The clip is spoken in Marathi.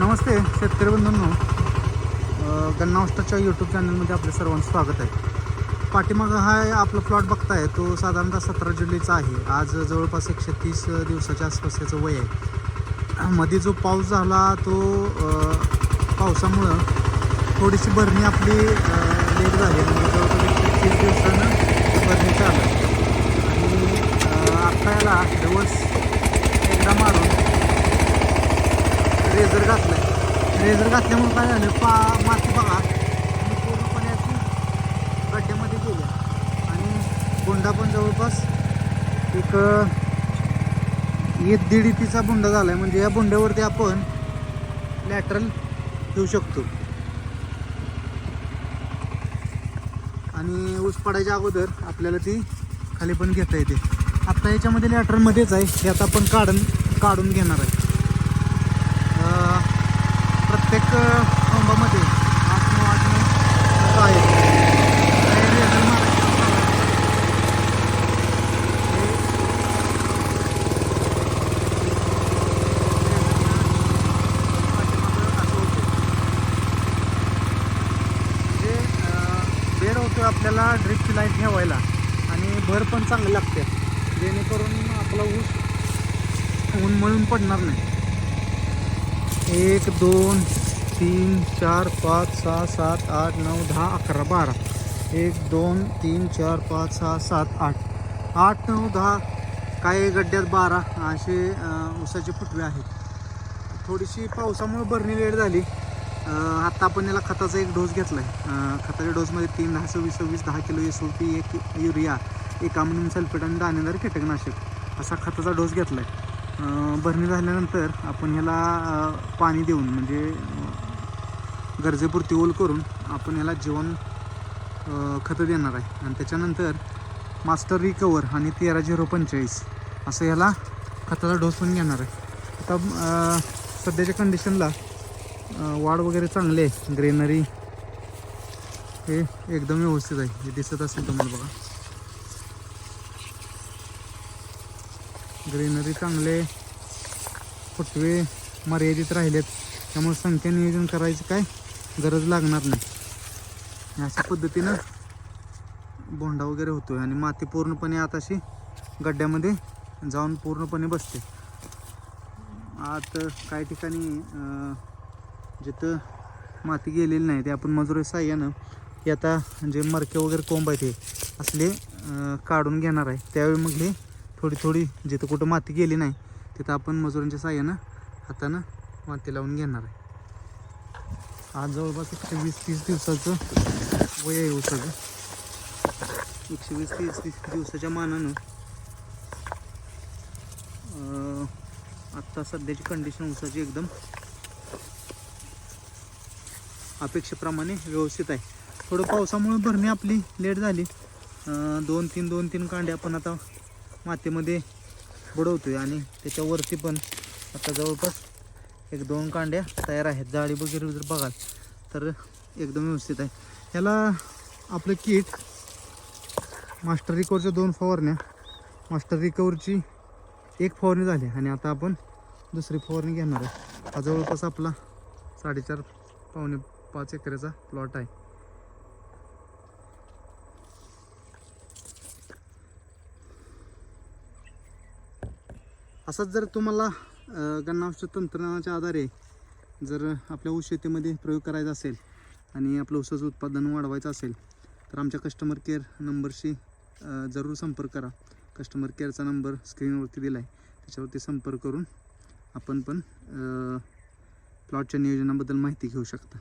नमस्ते शेतकरी बंधूंनो अ, यूट्यूब चॅनलमध्ये आपलं सर्वांचं स्वागत आहे. पाठीमागं हा आपला प्लॉट बघताय तो साधारणतः सतरा जुलैचा आहे. आज जवळपास एकशे तीस दिवसाच्या आसपास त्याचं वय आहे. मध्ये जो पाऊस झाला तो पावसामुळं थोडीशी भरणी आपली लेट झाली म्हणजे जवळपास एकशे तीस दिवसानं भरणी चालू आणि अ, आत्ता याला दिवस एकदा मारून रेझर घातलाय. रेझर घातल्यामुळे काय झालं? पा माती बघा. पूर्णपणे अशी गड्ड्यामध्ये गेली. आणि बोंडा पण जवळपास एक एक दीड इतीचा बोंडा आहे म्हणजे या बोंड्यावरती आपण लॅटरल ठेवू शकतो. आणि ऊस पडायच्या अगोदर आपल्याला ती खाली पण घेता येते. आत्ता याच्यामध्ये लॅटरमध्येच आहे. हे आता आपण काढून काढून घेणार आहे. प्रत्येक कोंबामध्ये आठ नऊ आठ नऊ आहे बेड होतो आपल्याला ड्रिपची लाइट ठेवायला. आणि भर पण चांगली लागते. जेणेकरून आपला ऊस मळून पडणार नाही. एक दोन तीन चार पाच सहा सात आठ नऊ दहा अकरा बारा. एक दोन तीन चार पाच सहा सात आठ. आठ नऊ दहा. काही गड्ड्यात बारा? असे ऊसाचे फुटवे आहेत. थोडीशी पावसामुळे भरणी लेट झाली. आत्ता आपण याला खताचा एक डोस घेतला आहे खताच्या डोसमध्ये तीन दहा सव्वीस सव्वीस दहा किलो एस ओ पी एक युरिया एक अमोनियम सल्फेट आणि दाणेदार कीटकनाशक असा खताचा डोस घेतला आहे भरणी झाल्यानंतर आपण ह्याला पाणी देऊन म्हणजे गरजेपुरती ओल करून आपण याला जीवन खतं देणार आहे. आणि त्याच्यानंतर मास्टर रिकवर आणि तेरा झिरो पंचेचाळीस असं ह्याला खताचा डोस पण घेणार आहे. आता सध्याच्या कंडिशनला वाढ वगैरे चांगली आहे. ग्रेनरी हे एकदम व्यवस्थित आहे. हे दिसत असेल तुम्हाला बघा. ग्रीनरी चांगले फुटवे मर्यादित राहिलेत. त्यामुळे संख्या नियोजन करायचं काय? गरज लागणार नाही. अशा पद्धतीनं बोंडा वगैरे होतोय आणि माती पूर्णपणे आता अशी गड्ड्यामध्ये जाऊन पूर्णपणे बसते. आत काही ठिकाणी जिथं माती गेलेली नाही ते आपण मजुरी साह्यानं हे आता जे मरके वगैरे कोंब आहेत हे असले काढून घेणार आहे. त्यावेळी मग हे थोडी थोडी जिथं कुठं माती गेली नाही तिथं आपण मजुरांच्या साह्यानं हातानं माती लावून घेणार आहे. आज जवळपास एकशे वीस तीस दिवसाचं वय आहे हो ऊसाचं एकशे वीस तीस तीस दिवसाच्या मानानं. आत्ता सध्याची कंडिशन ऊसाची एकदम अपेक्षेप्रमाणे व्यवस्थित आहे. थोडं पावसामुळे भरणी आपली लेट झाली. दोन तीन दोन तीन कांड्या आपण आता मातीमध्ये बुडवतोय आणि त्याच्यावरती पण आता जवळपास एक दोन कांड्या तयार आहेत. जाळी वगैरे जर बघाल तर एकदम व्यवस्थित आहे. ह्याला आपलं किट मास्टर रिकवरच्या दोन फवारण्या. मास्टर रिकवरची एक फवारणी झाली आणि आता आपण दुसरी फवारणी घेणार आहे. हा जवळपास आपला साडेचार पावणे पाच एकरेचा प्लॉट आहे. असंच जर तुम्हाला अं, तंत्रज्ञानाच्या आधारे जर आपल्या ऊस शेतीमध्ये प्रयोग करायचा असेल आणि आपलं ऊसाचं उत्पादन वाढवायचं असेल तर आमच्या कस्टमर केअर नंबरशी जरूर संपर्क करा. कस्टमर केअरचा नंबर स्क्रीनवरती दिला आहे त्याच्यावरती संपर्क करून आपण पण प्लॉटच्या नियोजनाबद्दल माहिती घेऊ शकता.